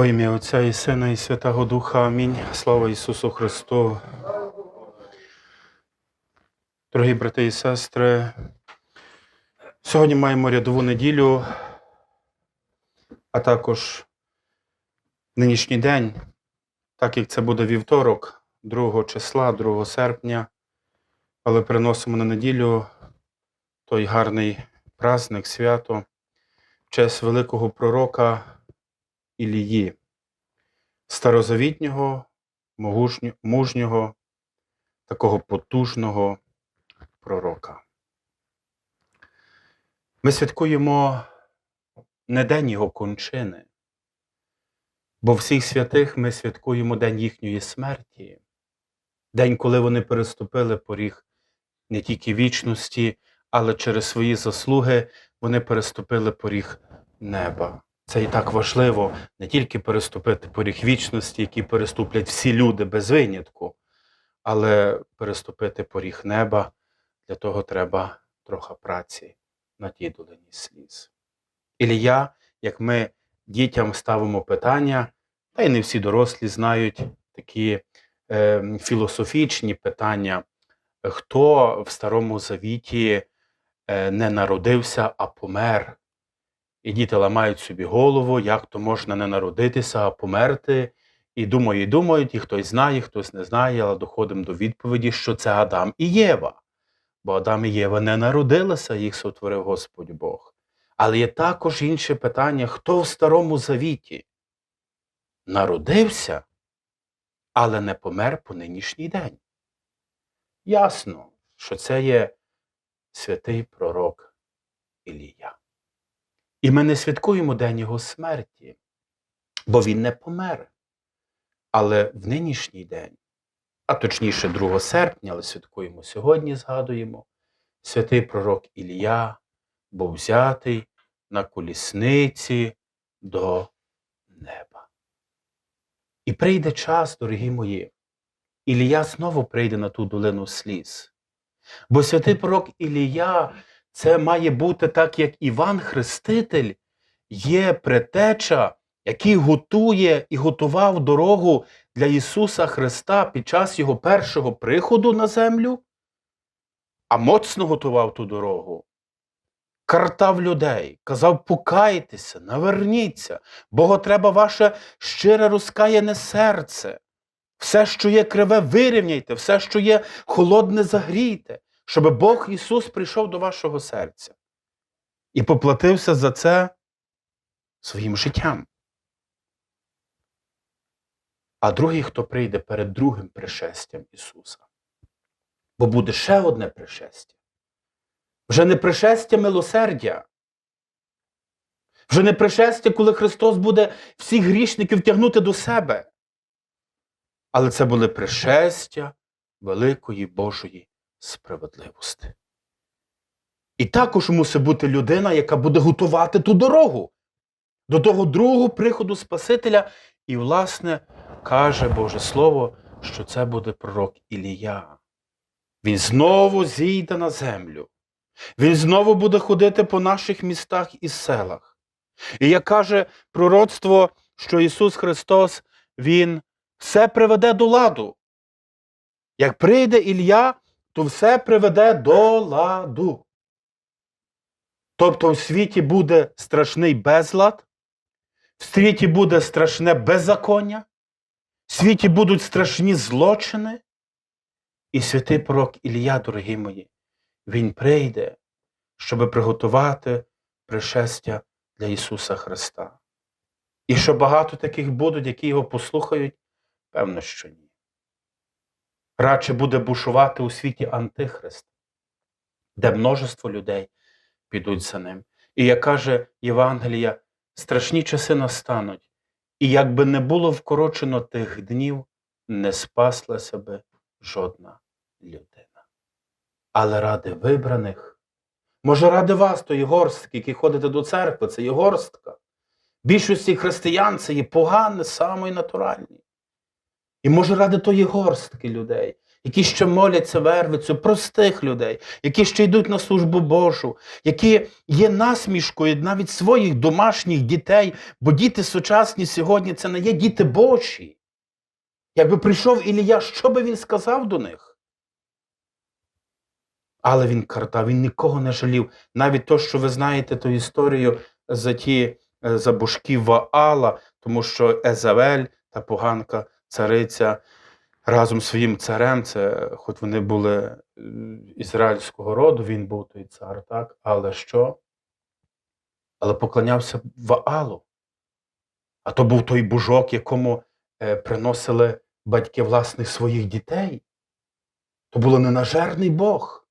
Во ім'я Отця і Сина, і Святого Духа. Амінь. Слава Ісусу Христу. Дорогі брати і сестри, сьогодні маємо рядову неділю, а також нинішній день, так як це буде вівторок, 2 числа, 2 серпня, але переносимо на неділю той гарний праздник, свято, в честь великого пророка Ілії, старозавітнього, мужнього, такого потужного пророка. Ми святкуємо не день його кончини, бо всіх святих ми святкуємо день їхньої смерті, день, коли вони переступили поріг не тільки вічності, але через свої заслуги вони переступили поріг неба. Це і так важливо не тільки переступити поріг вічності, який переступлять всі люди без винятку, але переступити поріг неба. Для того треба трохи праці на тій долині сліз. Ілія, як ми дітям ставимо питання, та й не всі дорослі знають такі е, філософічні питання, хто в Старому Завіті е, не народився, а помер. І діти ламають собі голову, як то можна не народитися, а померти. І думають, і думають, і хтось знає, хтось не знає, але доходимо до відповіді, що це Адам і Єва. Бо Адам і Єва не народилися, їх сотворив Господь Бог. Але є також інше питання: хто в Старому Завіті народився, але не помер по нинішній день? Ясно, що це є святий пророк Ілія. І ми не святкуємо День Його смерті, бо він не помер. Але в нинішній день, а точніше 2 серпня, але святкуємо сьогодні, згадуємо, святий пророк Ілія був взятий на колісниці до неба. І прийде час, дорогі мої, Ілія знову прийде на ту долину сліз. Бо святий пророк Ілія це має бути так, як Іван Хреститель є предтеча, який готує і готував дорогу для Ісуса Христа під час Його першого приходу на землю, а моцно готував ту дорогу. Картав людей, казав, покайтеся, наверніться, Богу треба ваше щире розкаяне серце. Все, що є криве, вирівняйте, все, що є холодне, загрійте, щоб Бог Ісус прийшов до вашого серця і поплатився за це своїм життям. А другий, хто прийде перед другим пришестям Ісуса, бо буде ще одне пришестя. Вже не пришестя милосердя, вже не пришестя, коли Христос буде всіх грішників тягнути до себе. Але це були пришестя великої Божої справедливості. І також мусить бути людина, яка буде готувати ту дорогу до того другого приходу Спасителя. І, власне, каже Боже Слово, що це буде пророк Ілія. Він знову зійде на землю. Він знову буде ходити по наших містах і селах. І як каже пророцтво, що Ісус Христос, Він все приведе до ладу. Як прийде Ілля, то все приведе до ладу. Тобто в світі буде страшний безлад, в світі буде страшне беззаконня, в світі будуть страшні злочини. І святий пророк Ілля, дорогі мої, він прийде, щоб приготувати пришестя для Ісуса Христа. І що багато таких будуть, які його послухають, певно, що ні. Радше буде бушувати у світі Антихрист, де множество людей підуть за ним. І як каже Євангелія, страшні часи настануть, і якби не було вкорочено тих днів, не спаслася би жодна людина. Але ради вибраних, може, ради вас, то є горстки, які ходите до церкви, це є горстка. Більшості християн це є погане, саме натуральні. І може ради тої горстки людей, які ще моляться вервицю, простих людей, які ще йдуть на службу Божу, які є насмішкою навіть своїх домашніх дітей, бо діти сучасні сьогодні це не є діти Божі. Якби прийшов Ілія, що би він сказав до них? Але він картав, він нікого не жалів. Навіть то, що ви знаєте ту історію за ті е, за божків Ваала, тому що Езавель та поганка цариця разом з своїм царем, це, хоч вони були е, ізраїльського роду, він був той цар, так? Але що? Але поклонявся Ваалу. А то був той божок, якому е, приносили батьки власних своїх дітей. То було ненажерний Бог.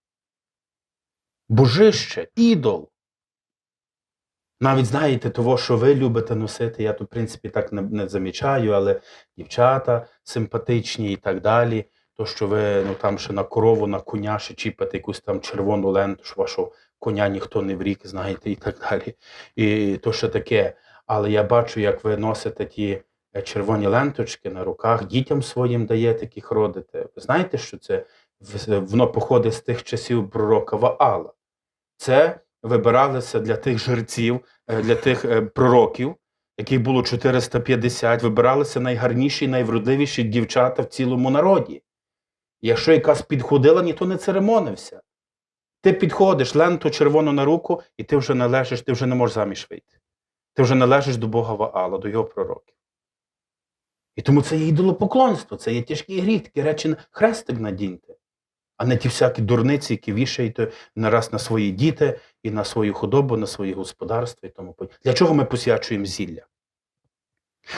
Божище, ідол. Навіть знаєте, того, що ви любите носити, я тут, в принципі, так не, не замічаю, але дівчата симпатичні і так далі. То, що ви ну, там ще на корову, на коня ще чіпите якусь там червону ленту, що вашого коня ніхто не врік, знаєте, і так далі. І то ще таке. Але я бачу, як ви носите ті е, червоні ленточки на руках, дітям своїм даєте, яких родите. Ви знаєте, що це воно походить з тих часів пророка Ваала. Це вибиралося для тих жерців, е, для тих е, пророків, яких було 450, вибиралися найгарніші, найвродливіші дівчата в цілому народі. Якщо якась підходила, ніхто не церемонився. Ти підходиш ленту червону на руку, і ти вже належиш, ти вже не можеш заміж вийти. Ти вже належиш до Бога Ваала, до його пророків. І тому це є ідолопоклонство, це є тяжкий гріх, такі речі хрестик надіньте, а не ті всякі дурниці, які вішаєте нараз на свої діти і на свою худобу, на свої господарства і тому подібне. Для чого ми посвячуємо зілля?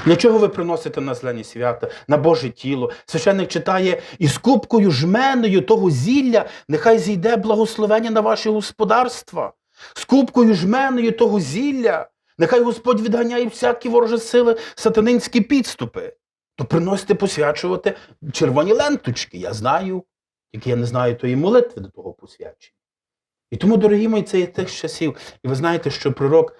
Для чого ви приносите на зелені свята, на Боже тіло? Священник читає із кубкою жменою того зілля, нехай зійде благословення на ваші господарства. З кубкою жменою того зілля, нехай Господь відганяє всякі ворожі сили, сатанинські підступи. То приносите посвячувати червоні ленточки. Я знаю, тільки я не знаю тої молитви до того посвячення. І тому, дорогі мої, це є тих часів. І ви знаєте, що пророк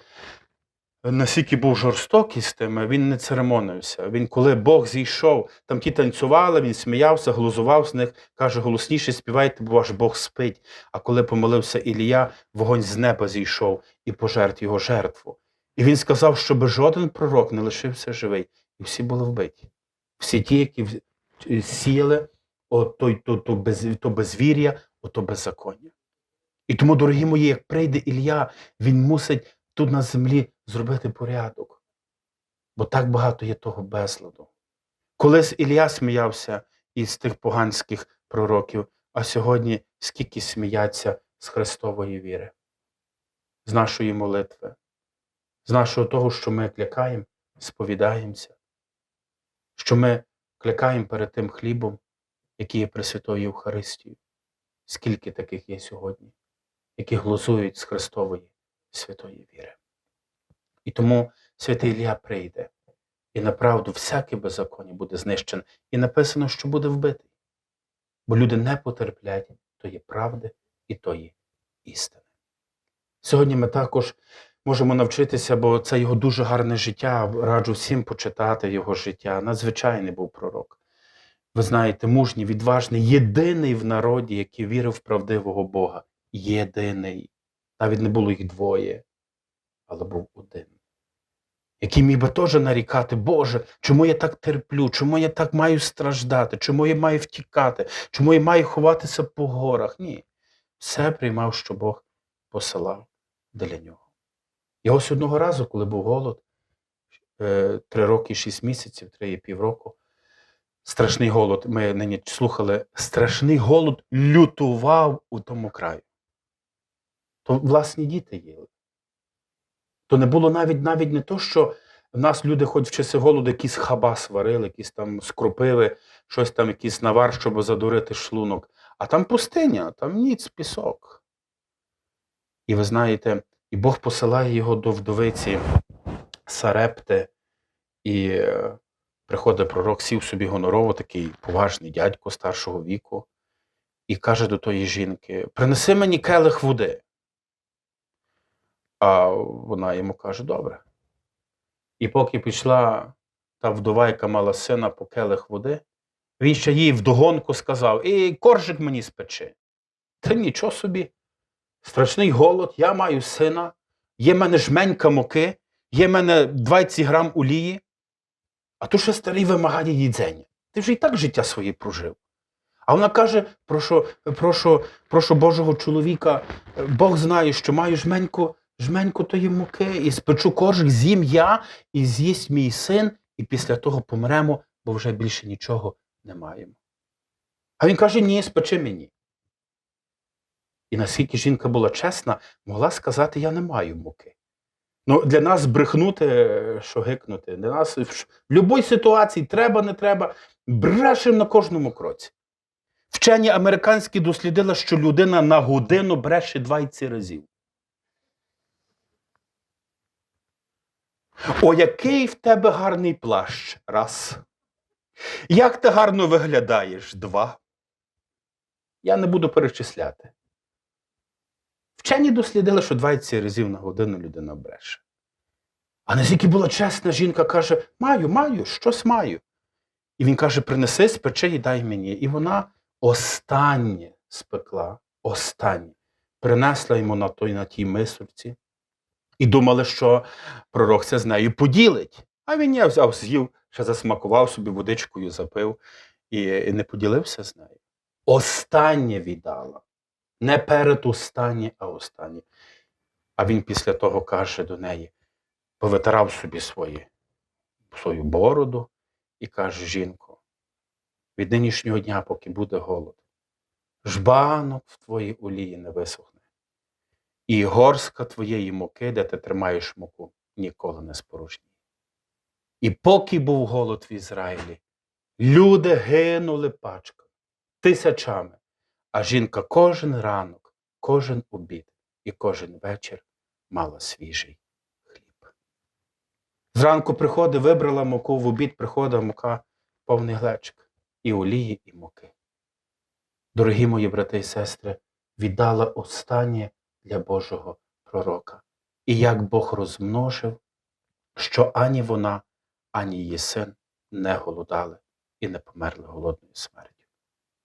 настільки був жорстокий з тими, він не церемонився. Він, коли Бог зійшов, там ті танцювали, він сміявся, глузував з них, каже, голосніше співайте, бо ваш Бог спить. А коли помолився Ілія, вогонь з неба зійшов і пожертв його жертву. І він сказав, щоб жоден пророк не лишився живий, і всі були вбиті. Всі ті, які е, сіяли о, той, то, то, без, то безвір'я, ото беззаконня. І тому, дорогі мої, як прийде Ілля, він мусить тут на землі зробити порядок. Бо так багато є того безладу. Колись Ілля сміявся із тих поганських пророків, а сьогодні скільки сміяться з Христової віри, з нашої молитви, з нашого того, що ми клякаємо, сповідаємося, що ми клякаємо перед тим хлібом, який є Пресвятою Євхаристією. Скільки таких є сьогодні, які глузують з Христової святої віри. І тому святий Ілля прийде, і направду всяке беззаконня буде знищене. І написано, що буде вбитий. Бо люди не потерплять тої правди і тої істини. Сьогодні ми також можемо навчитися, бо це його дуже гарне життя. Раджу всім почитати його життя. Надзвичайний був пророк. Ви знаєте, мужній, відважний, єдиний в народі, який вірив в правдивого Бога. Єдиний. Навіть не було їх двоє, але був один. Який міг би теж нарікати, Боже, чому я так терплю, чому я так маю страждати, чому я маю втікати, чому я маю ховатися по горах? Ні. Все приймав, що Бог посилав для нього. І ось одного разу, коли був голод, е, три роки, і шість місяців, три і півроку, страшний голод, ми нині слухали, страшний голод лютував у тому краю. То власні діти їли. То не було навіть навіть не то, що в нас люди, хоч в часи голоду, якісь хабас варили, якісь там скропили, щось там, якийсь навар, щоб задурити шлунок. А там пустиня, там ніц, пісок. І ви знаєте, і Бог посилає його до вдовиці Сарепти, і е, приходить пророк, сів собі гонорово, такий поважний дядько старшого віку, і каже до тої жінки: принеси мені келих води. А вона йому каже: добре. І поки пішла та вдова, яка мала сина по келих води, Він ще їй вдогонку сказав: І коржик мені спечи. Та нічого собі. Страшний голод, я маю сина, є мене жменька муки, є мене 20 грам олії, а то ще старий вимагає їдзення. Ти вже і так життя своє прожив. А вона каже: прошу, прошу, прошу Божого чоловіка, Бог знає, що маю жменьку, жменьку тої муки, і спечу коржик, з'їм я, і з'їсть мій син, і після того помремо, бо вже більше нічого не маємо. А він каже: ні, спечи мені. І наскільки жінка була чесна, могла сказати: Я не маю муки. Ну, для нас брехнути, що гикнути, для нас в будь-якій ситуації треба, не треба, брешемо на кожному кроці. Вчені американські дослідили, що людина на годину бреше 20 разів. О, який в тебе гарний плащ. Раз. Як ти гарно виглядаєш? Два. Я не буду перечисляти. Вчені дослідили, що 20 разів на годину людина бреше. А наскільки була чесна, жінка каже: Маю, маю, щось маю. І він каже: принеси, спечи і дай мені. І вона останнє спекла, останнє, принесла йому на той на тій мисульці. І думали, що пророк це з нею поділить. А він я взяв, з'їв, ще засмакував собі водичкою, запив і, і не поділився з нею. Останнє віддала. Не передостаннє, а останнє. А він після того каже до неї, повитирав собі свої, свою бороду і каже: жінко, від нинішнього дня, поки буде голод, жбанок в твоїй олії не висохне, і горська твоєї муки, де ти тримаєш муку, ніколи не спорожніє. І поки був голод в Ізраїлі, люди гинули пачками, тисячами, а жінка кожен ранок, кожен обід і кожен вечір мала свіжий хліб. Зранку приходить, вибрала муку, в обід приходить мука, повний глечик, і олії, і муки. Дорогі мої брати і сестри, віддала останнє для Божого пророка. І як Бог розмножив, що ані вона, ані її син не голодали і не померли голодною смертю.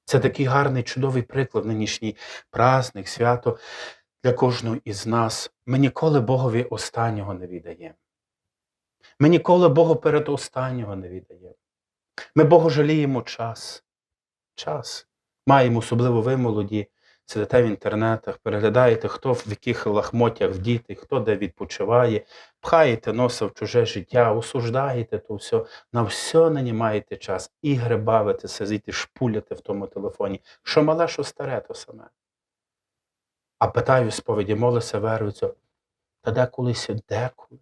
Це такий гарний, чудовий приклад нинішній праздник, свято для кожного із нас. Ми ніколи Богові останнього не віддаємо. Ми ніколи Богу перед останнього не віддаємо. Ми Богу жаліємо час. Час. Маємо, особливо ви, молоді, сидите в інтернетах, переглядаєте, хто в яких лахмотях вдіти, хто де відпочиває, пхаєте носа в чуже життя, осуждаєте то все. На все нині маєте час. Ігри бавити, сидіти, шпуляти в тому телефоні. Що мале, що старе, то саме. А питаю сповіді, молися, веруються, та деколись, деколи.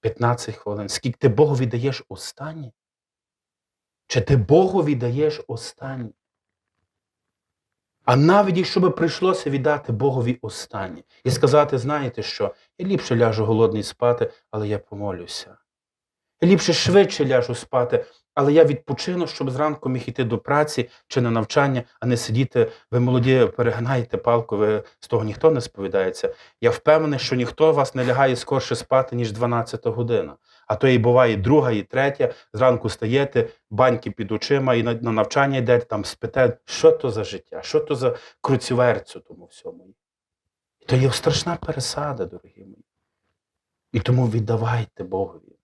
15 хвилин. Скільки ти Богу віддаєш останнє? Чи ти Богу віддаєш останнє? А навіть якщо би прийшлося віддати Богові останнє і сказати, знаєте що, я ліпше ляжу голодний спати, але я помолюся. Я ліпше швидше ляжу спати, але я відпочину, щоб зранку міг іти до праці чи на навчання, а не сидіти, ви молоді, перегинаєте палку, ви з того ніхто не сповідається. Я впевнений, що ніхто вас не лягає скорше спати, ніж 12 година. А то і буває друга, і третя. Зранку стаєте, баньки під очима, і на, на навчання йдете, там спите. Що то за життя? Що то за круцюверцю тому всьому? То є страшна пересада, дорогі мої. І тому віддавайте Богові.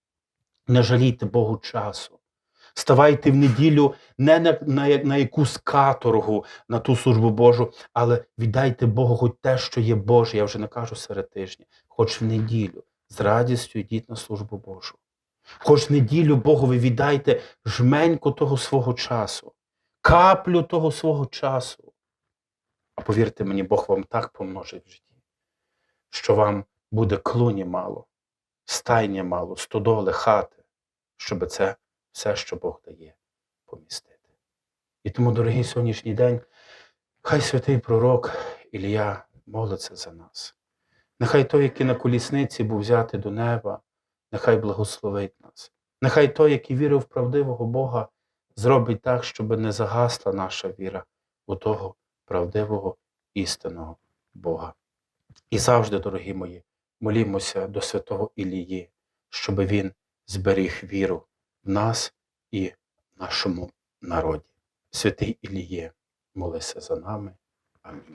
Не жалійте Богу часу. Ставайте в неділю не на, на, на якусь каторгу, на ту службу Божу, але віддайте Богу хоч те, що є Боже. Я вже не кажу серед тижня, хоч в неділю з радістю йдіть на службу Божу. Хоч в неділю Богові віддайте жменьку того свого часу, каплю того свого часу. А повірте мені, Бог вам так помножить в житті, що вам буде клуні мало, стайня мало, стодоли, хати, щоб це все, що Бог дає, помістити. І тому, дорогий сьогоднішній день, хай святий пророк Ілія молиться за нас. Нехай той, який на колісниці був взятий до неба, нехай благословить нас. Нехай той, який вірив в правдивого Бога, зробить так, щоб не загасла наша віра у того правдивого істинного Бога. І завжди, дорогі мої, молімося до святого Ілії, щоб він зберіг віру нас і нашому народі. Святий Іліє, молися за нами. Амінь.